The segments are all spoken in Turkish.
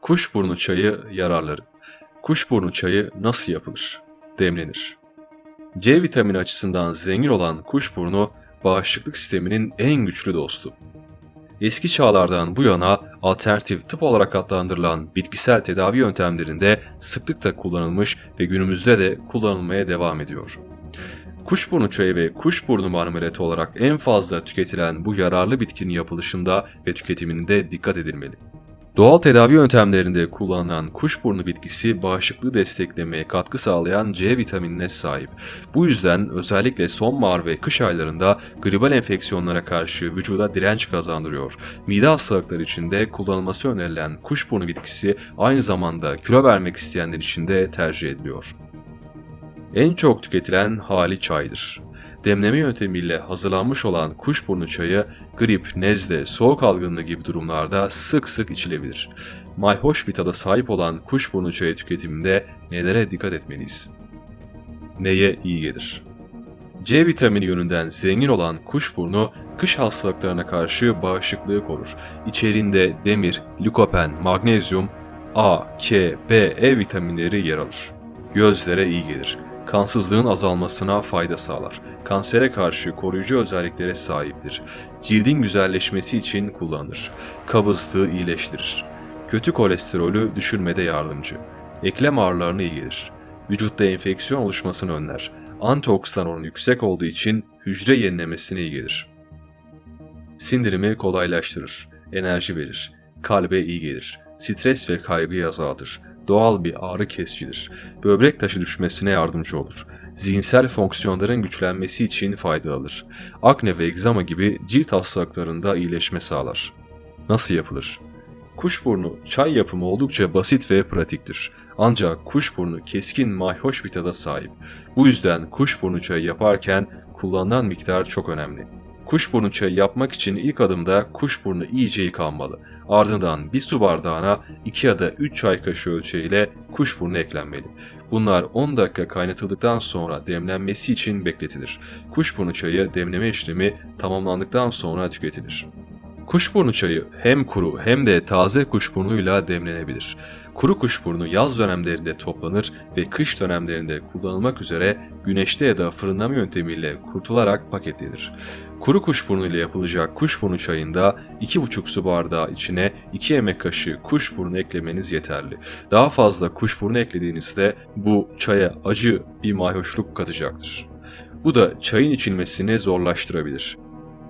Kuşburnu çayı yararları. Kuşburnu çayı nasıl yapılır? Demlenir. C vitamini açısından zengin olan kuşburnu bağışıklık sisteminin en güçlü dostu. Eski çağlardan bu yana alternatif tıp olarak adlandırılan bitkisel tedavi yöntemlerinde sıklıkla kullanılmış ve günümüzde de kullanılmaya devam ediyor. Kuşburnu çayı ve kuşburnu marmelatı olarak en fazla tüketilen bu yararlı bitkinin yapılışında ve tüketiminde dikkat edilmeli. Doğal tedavi yöntemlerinde kullanılan kuşburnu bitkisi bağışıklığı desteklemeye katkı sağlayan C vitaminine sahip. Bu yüzden özellikle sonbahar ve kış aylarında gribal enfeksiyonlara karşı vücuda direnç kazandırıyor. Mide hastalıkları için de kullanılması önerilen kuşburnu bitkisi aynı zamanda kilo vermek isteyenler için de tercih ediliyor. En çok tüketilen hali çaydır. Demleme yöntemiyle hazırlanmış olan kuşburnu çayı grip, nezle, soğuk algınlığı gibi durumlarda sık sık içilebilir. Mayhoş bir tada sahip olan kuşburnu çayı tüketiminde nelere dikkat etmeliyiz? Neye iyi gelir? C vitamini yönünden zengin olan kuşburnu kış hastalıklarına karşı bağışıklığı korur. İçerinde demir, likopen, magnezyum, A, K, B, E vitaminleri yer alır. Gözlere iyi gelir kansızlığın azalmasına fayda sağlar. Kansere karşı koruyucu özelliklere sahiptir. Cildin güzelleşmesi için kullanılır. Kabızlığı iyileştirir. Kötü kolesterolü düşürmede yardımcı. Eklem ağrılarına iyi. Vücutta enfeksiyon oluşmasını önler. Antioksidan oranı yüksek olduğu için hücre yenilemesine iyi gelir. Sindirimi kolaylaştırır. Enerji verir. Kalbe iyi gelir. Stres ve kaygıyı azaltır doğal bir ağrı kesicidir. Böbrek taşı düşmesine yardımcı olur. Zihinsel fonksiyonların güçlenmesi için faydalıdır. Akne ve egzama gibi cilt hastalıklarında iyileşme sağlar. Nasıl yapılır? Kuşburnu çay yapımı oldukça basit ve pratiktir. Ancak kuşburnu keskin mayhoş bir tada sahip. Bu yüzden kuşburnu çayı yaparken kullanılan miktar çok önemli. Kuşburnu çayı yapmak için ilk adımda kuşburnu iyice yıkanmalı. Ardından bir su bardağına 2 ya da 3 çay kaşığı ölçeğiyle kuşburnu eklenmeli. Bunlar 10 dakika kaynatıldıktan sonra demlenmesi için bekletilir. Kuşburnu çayı demleme işlemi tamamlandıktan sonra tüketilir. Kuşburnu çayı hem kuru hem de taze kuşburnuyla demlenebilir. Kuru kuşburnu yaz dönemlerinde toplanır ve kış dönemlerinde kullanılmak üzere güneşte ya da fırınlama yöntemiyle kurtularak paketlenir. Kuru kuşburnu ile yapılacak kuşburnu çayında 2,5 su bardağı içine 2 yemek kaşığı kuşburnu eklemeniz yeterli. Daha fazla kuşburnu eklediğinizde bu çaya acı bir mayhoşluk katacaktır. Bu da çayın içilmesini zorlaştırabilir.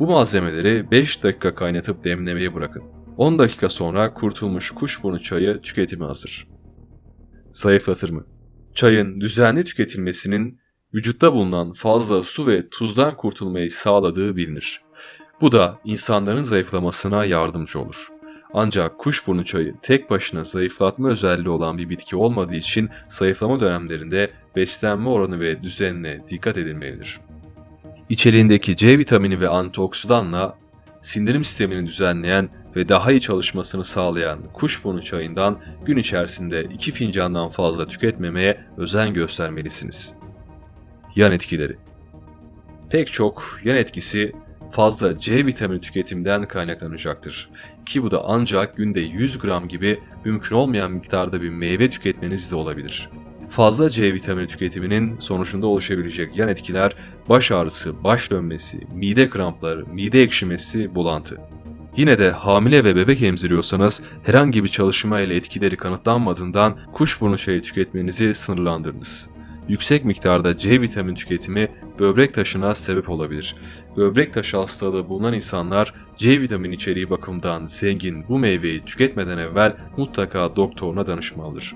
Bu malzemeleri 5 dakika kaynatıp demlemeye bırakın. 10 dakika sonra kurtulmuş kuşburnu çayı tüketime hazır. Zayıflatır mı? Çayın düzenli tüketilmesinin vücutta bulunan fazla su ve tuzdan kurtulmayı sağladığı bilinir. Bu da insanların zayıflamasına yardımcı olur. Ancak kuşburnu çayı tek başına zayıflatma özelliği olan bir bitki olmadığı için zayıflama dönemlerinde beslenme oranı ve düzenine dikkat edilmelidir. İçeriğindeki C vitamini ve antioksidanla sindirim sistemini düzenleyen ve daha iyi çalışmasını sağlayan kuşburnu çayından gün içerisinde 2 fincandan fazla tüketmemeye özen göstermelisiniz. Yan etkileri Pek çok yan etkisi fazla C vitamini tüketiminden kaynaklanacaktır. Ki bu da ancak günde 100 gram gibi mümkün olmayan miktarda bir meyve tüketmeniz de olabilir. Fazla C vitamini tüketiminin sonucunda oluşabilecek yan etkiler baş ağrısı, baş dönmesi, mide krampları, mide ekşimesi, bulantı. Yine de hamile ve bebek emziriyorsanız herhangi bir çalışma ile etkileri kanıtlanmadığından kuşburnu çayı tüketmenizi sınırlandırınız. Yüksek miktarda C vitamini tüketimi böbrek taşına sebep olabilir. Böbrek taşı hastalığı bulunan insanlar C vitamini içeriği bakımından zengin bu meyveyi tüketmeden evvel mutlaka doktoruna danışmalıdır.